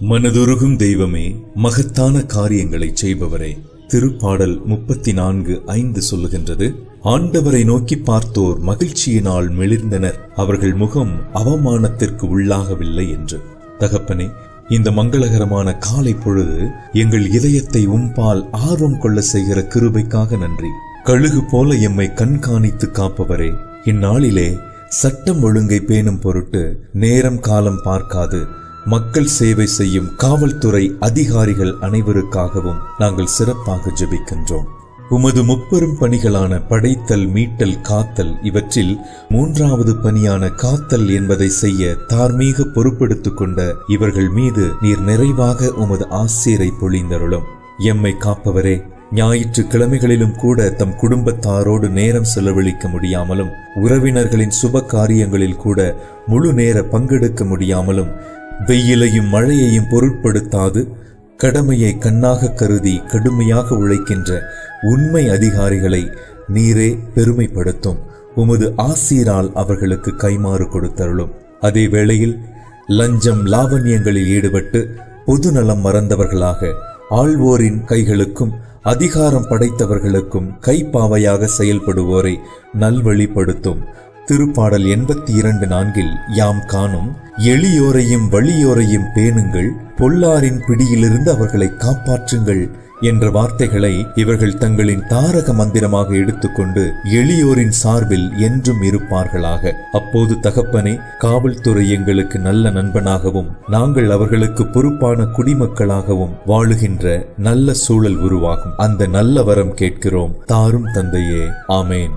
மனதுருகும் தெய்வமே மகத்தான காரியங்களை செய்பவரே. திருப்பாடல் முப்பத்தி நான்கு ஐந்து சொல்லுகின்றது ஆண்டவரை நோக்கி பார்த்தோர் மகிழ்ச்சியினால் மெளிர்ந்தனர் அவர்கள் முகம் அவமானத்திற்கு உள்ளாகவில்லை என்று. தகப்பனே இந்த மங்களகரமான காலை பொழுது எங்கள் இதயத்தை உம்பால் ஆர்வம் கொள்ள செய்கிற கிருபைக்காக நன்றி. கழுகு போல எம்மை கண்காணித்து காப்பவரே. இந்நாளிலே சட்டம் ஒழுங்கை பேணும் பொருட்டு நேரம் காலம் பார்க்காது. மக்கள் சேவை செய்யும் காவல்துறை அதிகாரிகள் அனைவருக்காகவும் நாங்கள் சிறப்பாக ஜெபிக்கின்றோம். உமது முப்பெரும் பணிகளான படைத்தல் மீட்டல் காத்தல் இவற்றில் மூன்றாவது பணியான காத்தல் என்பதை செய்ய தார்மீக பொறுப்பெடுத்துக் கொண்ட இவர்கள் மீது நீர் நிறைவாக உமது ஆசிரியரை பொழிந்தருளும். எம்மை காப்பவரே ஞாயிற்றுக்கிழமைகளிலும் கூட தம் குடும்பத்தாரோடு நேரம் செலவழிக்க முடியாமலும் உறவினர்களின் சுப காரியங்களில் கூட முழு நேர பங்கெடுக்க முடியாமலும் வெயிலையும் மழையையும் பொருட்படுத்தாது கடமையை கண்ணாக கருதி கடுமையாக உழைக்கின்ற உண்மை அதிகாரிகளை நீரே பெருமைப்படுத்தும். உமது ஆசீரால் அவர்களுக்கு கைமாறு கொடுத்தருளும். அதே வேளையில் லஞ்சம் லாவண்யங்களில் ஈடுபட்டு பொது நலம் மறந்தவர்களாக ஆள்வோரின் கைகளுக்கும் அதிகாரம் படைத்தவர்களுக்கும் கைப்பாவையாக செயல்படுவோரை நல்வழிப்படுத்தும். திருப்பாடல் எண்பத்தி இரண்டு நான்கில் யாம் காணும் எளியோரையும் வழியோரையும் பேணுங்கள் பொல்லாரின் பிடியிலிருந்து அவர்களை காப்பாற்றுங்கள் என்ற வார்த்தைகளை இவர்கள் தங்களின் தாரக மந்திரமாக எடுத்துக்கொண்டு எளியோரின் சார்பில் என்றும் இருப்பார்களாக. அப்போது தகப்பனே காவல்துறை எங்களுக்கு நல்ல நண்பனாகவும் நாங்கள் அவர்களுக்கு பொறுப்பான குடிமக்களாகவும் வாழுகின்ற நல்ல சூழல் உருவாகும். அந்த நல்ல வரம் கேட்கிறோம் தாரும் தந்தையே. ஆமேன்.